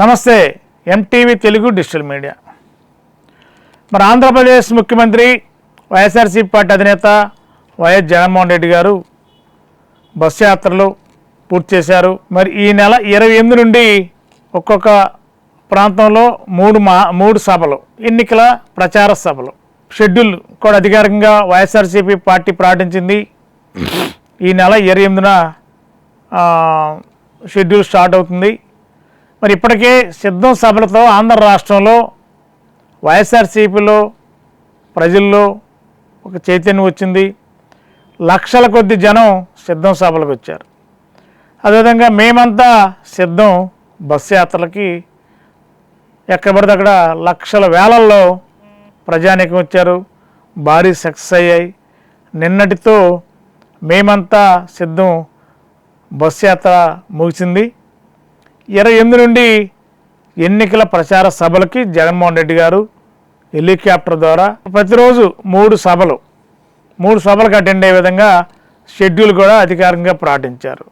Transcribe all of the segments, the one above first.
నమస్తే MTV Telugu digital media. మరి ఆంధ్రప్రదేశ్ ముఖ్యమంత్రి వైఎస్ఆర్సీ పార్టీ అధినేత వైఎస్ జగన్మోహన్ రెడ్డి గారు బస్సు యాత్రలు పూర్తి చేశారు. మరి ఈ నెల ఇరవై ఎనిమిది నుండి ఒక్కొక్క ప్రాంతంలో మూడు మా మూడు సభలు ఎన్నికల ప్రచార సభలు. షెడ్యూల్ కూడా అధికారికంగా వైఎస్ఆర్సీపీ పార్టీ ప్రకటించింది ఈ నెల ఇరవై ఎనిమిదిన షెడ్యూల్ స్టార్ట్ అవుతుంది. మరి ఇప్పటికే సిద్ధం సభలతో ఆంధ్ర రాష్ట్రంలో వైఎస్ఆర్సీపీలో ప్రజల్లో ఒక చైతన్యం వచ్చింది. లక్షల కొద్ది జనం సిద్ధం సభలకు వచ్చారు. అదేవిధంగా మేమంతా సిద్ధం బస్సు యాత్రలకి ఎక్కబడితే అక్కడ లక్షల వేలల్లో ప్రజానీకం వచ్చారు. భారీ సక్సెస్ అయ్యాయి. నిన్నటితో మేమంతా సిద్ధం బస్సు యాత్ర ముగిసింది. ఇరవై ఎనిమిది నుండి ఎన్నికల ప్రచార సభలకి జగన్మోహన్ రెడ్డి గారు హెలికాప్టర్ ద్వారా ప్రతిరోజు మూడు సభలు మూడు సభలకు అటెండ్ అయ్యే విధంగా షెడ్యూల్ కూడా అధికారికంగా ప్రకటించారు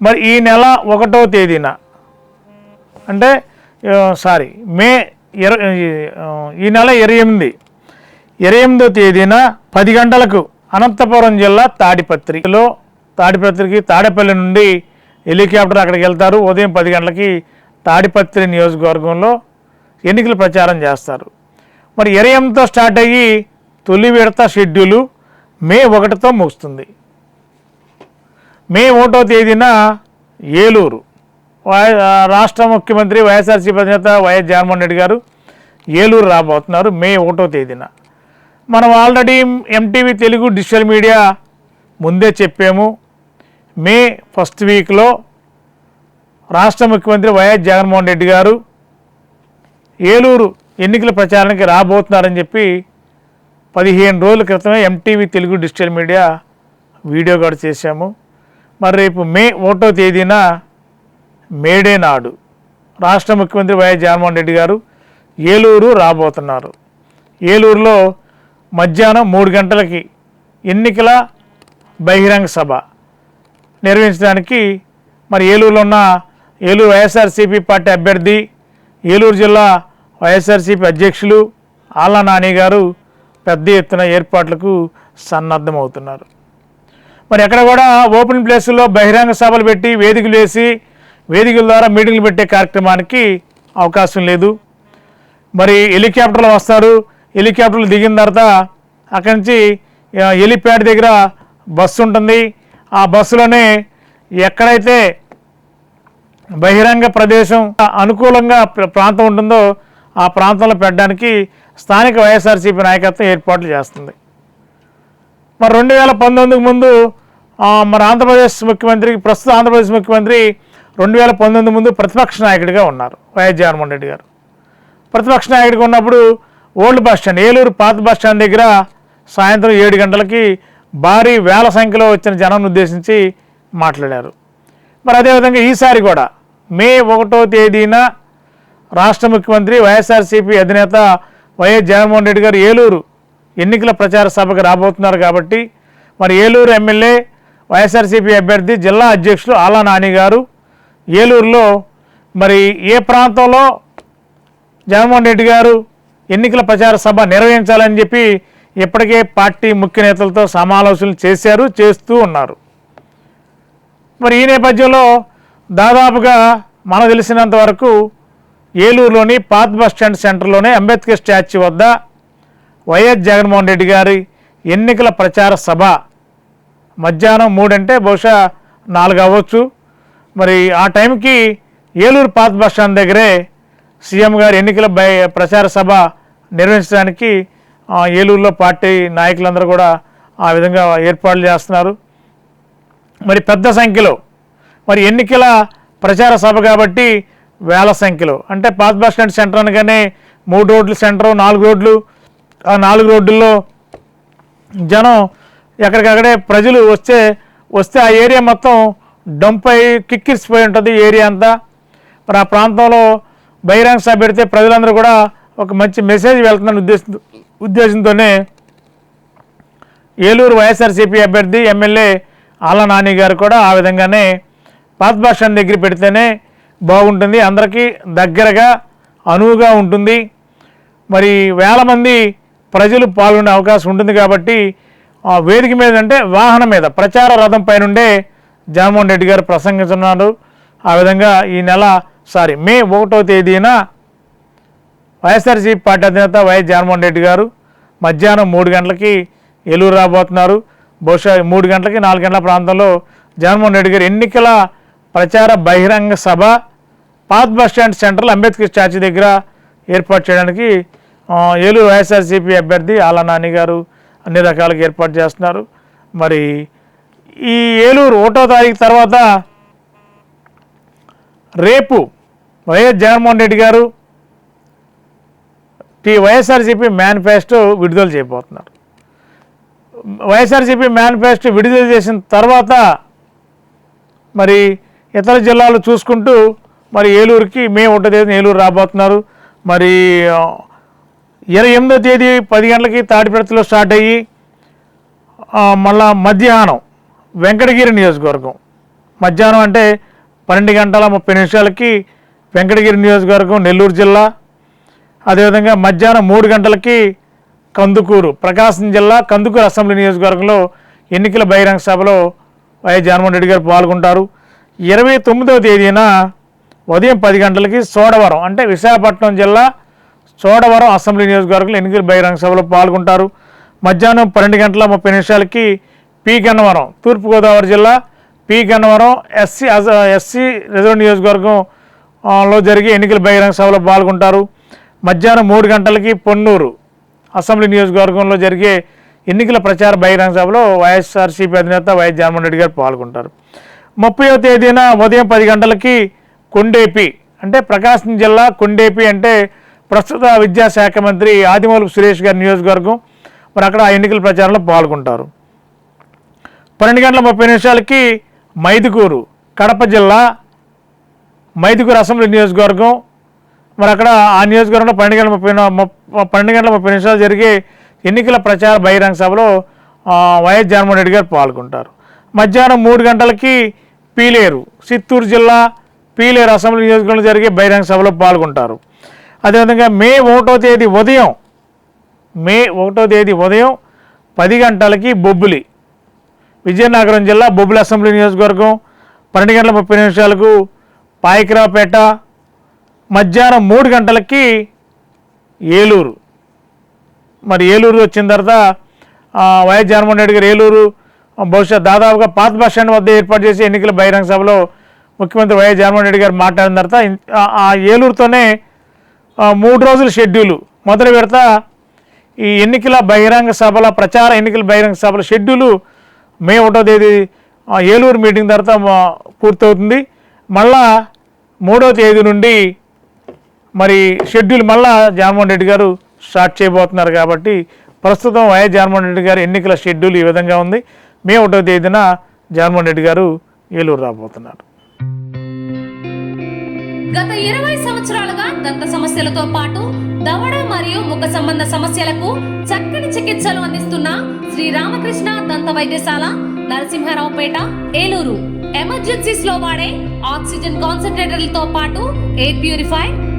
మరి ఈ నెల ఒకటో తేదీన అంటే సారీ మే ఇరవై ఈ నెల ఇరవై ఎనిమిది ఇరవై ఎనిమిదో తేదీన పది గంటలకు అనంతపురం జిల్లా తాడిపత్రిలో తాడిపత్రికి తాడేపల్లి నుండి హెలికాప్టర్ అక్కడికి వెళ్తారు. ఉదయం పది గంటలకి తాడిపత్రి నియోజకవర్గంలో ఎన్నికల ప్రచారం చేస్తారు. మరి ఎరయంతో స్టార్ట్ అయ్యి తొలి విడత షెడ్యూలు మే ఒకటితో ముగుస్తుంది. మే ఒకటో తేదీన ఏలూరు వై- రాష్ట్ర ముఖ్యమంత్రి వైఎస్ఆర్సీపీ అధినేత వైఎస్ జగన్మోహన్ రెడ్డి గారు ఏలూరు రాబోతున్నారు మే ఒకటో తేదీన. మనం already MTV Telugu digital media ముందే చెప్పాము. మే ఫస్ట్ వీక్లో రాష్ట్ర ముఖ్యమంత్రి వైఎస్ జగన్మోహన్ రెడ్డి గారు ఏలూరు ఎన్నికల ప్రచారానికి రాబోతున్నారని చెప్పి పదిహేను రోజుల క్రితమే MTV Telugu digital media video కూడా చేశాము. మరి రేపు మే ఒకటో తేదీన మేడే నాడు రాష్ట్ర ముఖ్యమంత్రి వైఎస్ జగన్మోహన్ రెడ్డి గారు ఏలూరు రాబోతున్నారు. ఏలూరులో మధ్యాహ్నం మూడు గంటలకి ఎన్నికల బహిరంగ సభ నిర్వహించడానికి మరి ఏలూరులో ఉన్న ఏలూరు వైఎస్ఆర్సీపీ పార్టీ అభ్యర్థి ఏలూరు జిల్లా వైఎస్ఆర్సీపీ అధ్యక్షులు ఆళ్ళ నాని గారు పెద్ద ఎత్తున ఏర్పాట్లకు సన్నద్ధమవుతున్నారు. మరి ఎక్కడ కూడా ఓపెన్ ప్లేసుల్లో బహిరంగ సభలు పెట్టి వేదికలు వేసి వేదికల ద్వారా మీటింగ్లు పెట్టే కార్యక్రమానికి అవకాశం లేదు. మరి హెలికాప్టర్లు వస్తారు. హెలికాప్టర్లు దిగిన తర్వాత అక్కడి నుంచి హెలిప్యాడ్ దగ్గర బస్సు ఉంటుంది. ఆ బస్సులోనే ఎక్కడైతే బహిరంగ ప్రదేశం అనుకూలంగా ప్రాంతం ఉంటుందో ఆ ప్రాంతంలో పెట్టడానికి స్థానిక వైఎస్ఆర్సీపీ నాయకత్వం ఏర్పాట్లు చేస్తుంది. మరి రెండు వేల పంతొమ్మిదికి ముందు మరి ఆంధ్రప్రదేశ్ ముఖ్యమంత్రి ప్రస్తుత ఆంధ్రప్రదేశ్ ముఖ్యమంత్రి రెండు వేల పంతొమ్మిది ముందు ప్రతిపక్ష నాయకుడిగా ఉన్నారు వైఎస్ జగన్మోహన్ రెడ్డి గారు. ప్రతిపక్ష నాయకుడిగా ఉన్నప్పుడు ఓల్డ్ బస్ స్టాండ్ ఏలూరు పాత బస్ స్టాండ్ దగ్గర సాయంత్రం ఏడు గంటలకి భారీ వేల సంఖ్యలో వచ్చిన జనాన్ని ఉద్దేశించి మాట్లాడారు. మరి అదేవిధంగా ఈసారి కూడా మే ఒకటో తేదీన రాష్ట్ర ముఖ్యమంత్రి వైఎస్ఆర్సీపీ అధినేత వైఎస్ జగన్మోహన్ రెడ్డి గారు ఏలూరు ఎన్నికల ప్రచార సభకు రాబోతున్నారు కాబట్టి మరి ఏలూరు ఎమ్మెల్యే వైఎస్ఆర్సీపీ అభ్యర్థి జిల్లా అధ్యక్షులు ఆలా నాని గారు ఏలూరులో మరి ఏ ప్రాంతంలో జగన్మోహన్ రెడ్డి గారు ఎన్నికల ప్రచార సభ నిర్వహించాలని చెప్పి ఇప్పటికే పార్టీ ముఖ్య నేతలతో సమాలోచనలు చేశారు చేస్తూ ఉన్నారు. మరి ఈ నేపథ్యంలో దాదాపుగా మనకు తెలిసినంత వరకు ఏలూరులోని పాత్ బస్ స్టాండ్ సెంటర్లోనే అంబేద్కర్ స్టాచ్యూ వద్ద వైఎస్ జగన్మోహన్ రెడ్డి గారి ఎన్నికల ప్రచార సభ. మధ్యాహ్నం మూడంటే బహుశా నాలుగు అవ్వచ్చు. మరి ఆ టైంకి ఏలూరు పాత బస్ స్టాండ్ దగ్గరే సీఎం గారి ఎన్నికల బై ప్రచార సభ నిర్వహించడానికి ఏలూరులో పార్టీ నాయకులందరూ కూడా ఆ విధంగా ఏర్పాట్లు చేస్తున్నారు. మరి పెద్ద సంఖ్యలో మరి ఎన్నికల ప్రచార సభ కాబట్టి వేల సంఖ్యలో. అంటే పాత బస్ స్టాండ్ సెంటర్ అనగానే మూడు రోడ్లు సెంటర్ నాలుగు రోడ్లు. ఆ నాలుగు రోడ్లలో జనం ఎక్కడికక్కడే ప్రజలు వస్తే వస్తే ఆ ఏరియా మొత్తం డంప్ అయి కిక్కిరిసిపోయి ఉంటుంది ఏరియా అంతా. మరి ఆ ప్రాంతంలో బహిరంగ సభ పెడితే ప్రజలందరూ కూడా ఒక మంచి మెసేజ్ వెళ్తుందని ఉద్దేశం ఉద్దేశంతోనే ఏలూరు వైఎస్ఆర్సీపీ అభ్యర్థి ఎమ్మెల్యే ఆళ్ళ నాని గారు కూడా ఆ విధంగానే పాత బస్ దగ్గర పెడితేనే బాగుంటుంది. అందరికీ దగ్గరగా అనువుగా ఉంటుంది. మరి వేల మంది ప్రజలు పాల్గొనే అవకాశం ఉంటుంది కాబట్టి ఆ వేదిక మీద అంటే వాహనం మీద ప్రచార రథం పైనుండే జగన్మోహన్ రెడ్డి గారు ప్రసంగిస్తున్నారు. ఆ విధంగా ఈ నెల సారీ మే ఒకటో తేదీన వైఎస్ఆర్సీపీ పార్టీ అధినేత వైఎస్ జగన్మోహన్ రెడ్డి గారు మధ్యాహ్నం మూడు గంటలకి ఏలూరు రాబోతున్నారు. బహుశా మూడు గంటలకి నాలుగు గంటల ప్రాంతంలో జగన్మోహన్ రెడ్డి గారు ఎన్నికల ప్రచార బహిరంగ సభ path bus stand central Ambedkar statue దగ్గర ఏర్పాటు చేయడానికి ఏలూరు వైఎస్ఆర్సీపీ అభ్యర్థి ఆలా నాని గారు అన్ని రకాలుగా ఏర్పాటు చేస్తున్నారు. మరి ఈ ఏలూరు ఒకటో తారీఖు తర్వాత రేపు వైఎస్ జగన్మోహన్ రెడ్డి గారు టీ వైఎస్ఆర్సీపీ మేనిఫెస్టో విడుదల చేయబోతున్నారు. వైఎస్ఆర్సీపీ మేనిఫెస్టో విడుదల చేసిన తర్వాత మరి ఇతర జిల్లాలు చూసుకుంటూ మరి ఏలూరుకి మే ఒకటో తేదీన ఏలూరు రాబోతున్నారు. మరి ఇరవై ఎనిమిదో తేదీ పది గంటలకి తాడిపెడతలో స్టార్ట్ అయ్యి మళ్ళా మధ్యాహ్నం వెంకటగిరి నియోజకవర్గం. మధ్యాహ్నం అంటే పన్నెండు గంటల ముప్పై నిమిషాలకి వెంకటగిరి నియోజకవర్గం నెల్లూరు జిల్లా అదేవిధంగా మధ్యాహ్నం మూడు గంటలకి కందుకూరు ప్రకాశం జిల్లా కందుకూరు అసెంబ్లీ నియోజకవర్గంలో ఎన్నికల బహిరంగ సభలో వైఎస్ జగన్మోహన్ రెడ్డి గారు పాల్గొంటారు. ఇరవై తొమ్మిదవ తేదీన ఉదయం పది గంటలకి సోడవరం అంటే విశాఖపట్నం జిల్లా సోడవరం అసెంబ్లీ నియోజకవర్గంలో ఎన్నికల బహిరంగ సభలో పాల్గొంటారు. మధ్యాహ్నం పన్నెండు గంటల ముప్పై నిమిషాలకి పి గన్నవరం తూర్పుగోదావరి జిల్లా P Gannavaram SC SC reserve నియోజకవర్గం లో జరిగే ఎన్నికల బహిరంగ సభలో పాల్గొంటారు. మధ్యాహ్నం మూడు గంటలకి పొన్నూరు అసెంబ్లీ నియోజకవర్గంలో జరిగే ఎన్నికల ప్రచార బహిరంగ సభలో వైఎస్ఆర్సీపీ అధినేత వైఎస్ జగన్మోహన్ రెడ్డి గారు పాల్గొంటారు. ముప్పయో తేదీన ఉదయం పది గంటలకి కొండేపి అంటే ప్రకాశం జిల్లా కొండేపి అంటే ప్రస్తుత విద్యాశాఖ మంత్రి ఆదిమూలపు సురేష్ గారి నియోజకవర్గం మరి అక్కడ ఆ ఎన్నికల ప్రచారంలో పాల్గొంటారు. పన్నెండు గంటల ముప్పై నిమిషాలకి మైదుకూరు కడప జిల్లా మైదుకూరు అసెంబ్లీ నియోజకవర్గం మరి అక్కడ ఆ నియోజకవర్గంలో పన్నెండు గంటల ముప్పై పన్నెండు గంటల ముప్పై నిమిషాలు జరిగే ఎన్నికల ప్రచార బహిరంగ సభలో వైఎస్ జగన్మోహన్ రెడ్డి గారు పాల్గొంటారు. మధ్యాహ్నం మూడు గంటలకి పీలేరు చిత్తూరు జిల్లా పీలేరు అసెంబ్లీ నియోజకవర్గంలో జరిగే బహిరంగ సభలో పాల్గొంటారు. అదేవిధంగా మే ఒకటో తేదీ ఉదయం మే ఒకటో తేదీ ఉదయం పది గంటలకి బొబ్బులి విజయనగరం జిల్లా బొబ్బులి అసెంబ్లీ నియోజకవర్గం పన్నెండు గంటల ముప్పై నిమిషాలకు పాయకరావుపేట మధ్యాహ్నం మూడు గంటలకి ఏలూరు. మరి ఏలూరు వచ్చిన తర్వాత వైఎస్ జగన్మోహన్ రెడ్డి గారు ఏలూరు బహుశా దాదాపుగా పాత బస్ స్టాండ్ వద్ద ఏర్పాటు చేసి ఎన్నికల బహిరంగ సభలో ముఖ్యమంత్రి వైఎస్ జగన్మోహన్ రెడ్డి గారు మాట్లాడిన తర్వాత ఆ- ఏలూరుతోనే మూడు రోజుల షెడ్యూలు మొదటి విడత ఈ ఎన్నికల బహిరంగ సభల ప్రచార ఎన్నికల బహిరంగ సభల షెడ్యూలు మే ఒకటో తేదీ ఏలూరు మీటింగ్ తర్వాత పూర్తవుతుంది. మళ్ళా మూడో తేదీ నుండి మరి షెడ్యూల్ మళ్ళా జగన్మోహన్ రెడ్డి గారు స్టార్ట్ చేయబోతున్నారు కాబట్టి ప్రస్తుతం వైఎస్ జగన్మోహన్ రెడ్డి గారు ఎన్నికల షెడ్యూల్ ఈ విధంగా ఉంది. మే ఒకటో తేదీన జగన్మోహన్ రెడ్డి గారు ఏలూరు రాబోతున్నారు. గత ఇరవై సంవత్సరాలుగా దంత సమస్యలతో పాటు దవడ మరియు ముఖ సంబంధ సమస్యలకు చక్కని చికిత్సలు అందిస్తున్న శ్రీ రామకృష్ణ దంత వైద్యశాల నరసింహారావుపేట ఏలూరు. ఎమర్జెన్సీస్లో వాడే ఆక్సిజన్ కాన్సన్ట్రేటర్లతో పాటు air purify